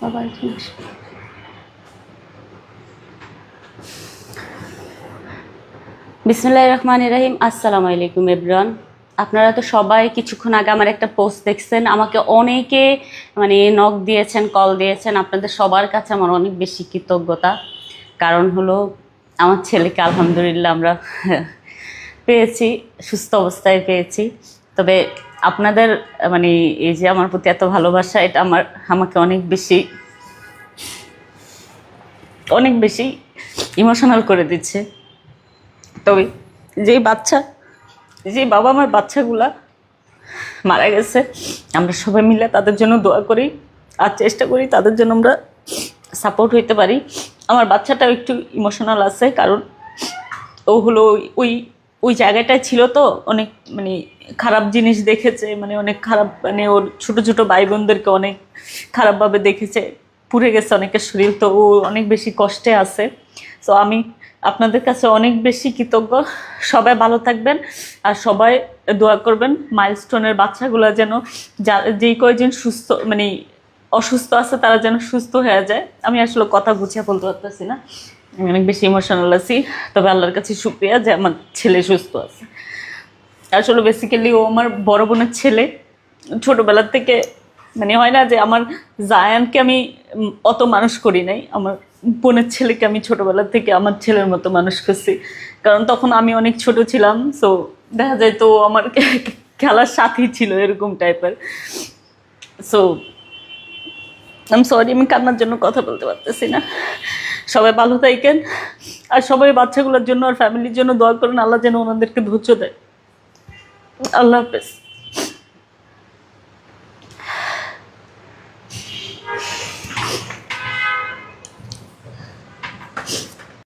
সবাই ঠিক বিসমুল্লাহ রহমান রাহিম। আসসালামু আলাইকুম এভরান আপনারা তো সবাই কিছুক্ষণ আগে আমার একটা পোস্ট দেখছেন, আমাকে অনেকে মানে নক দিয়েছেন কল দিয়েছেন। আপনাদের সবার কাছে আমার অনেক বেশি কৃতজ্ঞতা। কারণ হলো, আমার ছেলেকে আলহামদুলিল্লাহ আমরা পেয়েছি, সুস্থ অবস্থায় পেয়েছি। তবে আপনাদের মানে এই যে আমার প্রতি এত ভালোবাসা, এটা আমার, আমাকে অনেক বেশি অনেক বেশি ইমোশনাল করে দিচ্ছে। তবে যে বাচ্চা যে বাবা আমার বাচ্চাগুলা মারা গেছে, আমরা সবাই মিলে তাদের জন্য দোয়া করি আর চেষ্টা করি তাদের জন্য আমরা সাপোর্ট হইতে পারি। আমার বাচ্চাটাও একটু ইমোশনাল আছে, কারণ ও হলো ওই- ওই জায়গাটায় ছিল তো, অনেক মানে খারাপ জিনিস দেখেছে মানে অনেক খারাপ মানে ওর ছোট ছোট ভাই বোনদেরকে অনেক খারাপভাবে দেখেছে, পুড়ে গেছে অনেকের শরীর, তো ও অনেক বেশি কষ্টে আছে। তো আমি আপনাদের কাছে অনেক বেশি কৃতজ্ঞ। সবাই ভালো থাকবেন আর সবাই দোয়া করবেন মাইলস্টোনের বাচ্চাগুলো যেন যা, যেই কয়জন সুস্থ মানে অসুস্থ আছে তারা যেন সুস্থ হয়ে যায়। আমি আসলে কথা গুছিয়ে বলতে পারতেছি না। আমি অনেক বেশি ইমোশনাল আছি, তবে আল্লাহর কাছে শুক্রিয়া যে আমার ছেলে সুস্থ আছে। আসলে বেসিক্যালি ও আমার বড় বোনের ছেলে। ছোটবেলার থেকে মানে হয় না যে আমার জায়ানকে আমি অত মানুষ করি নাই, আমার বোনের ছেলেকে আমি ছোটবেলা থেকে আমার ছেলের মতো মানুষ করছি। কারণ তখন আমি অনেক ছোট ছিলাম সো দেখা যায় তো আমার খেলার সাথী ছিল এরকম টাইপের সো আম সরি আমি কান্নার জন্য কথা বলতে পারতেছি না। সবাই ভালো থাকেন। আর সবাই বাচ্চাগুলোর জন্য আর ফ্যামিলির জন্য দোয়া করেন, আল্লাহ যেন ওনাদেরকে ধৈর্য দেয়। আল্লাহ হাফেজ।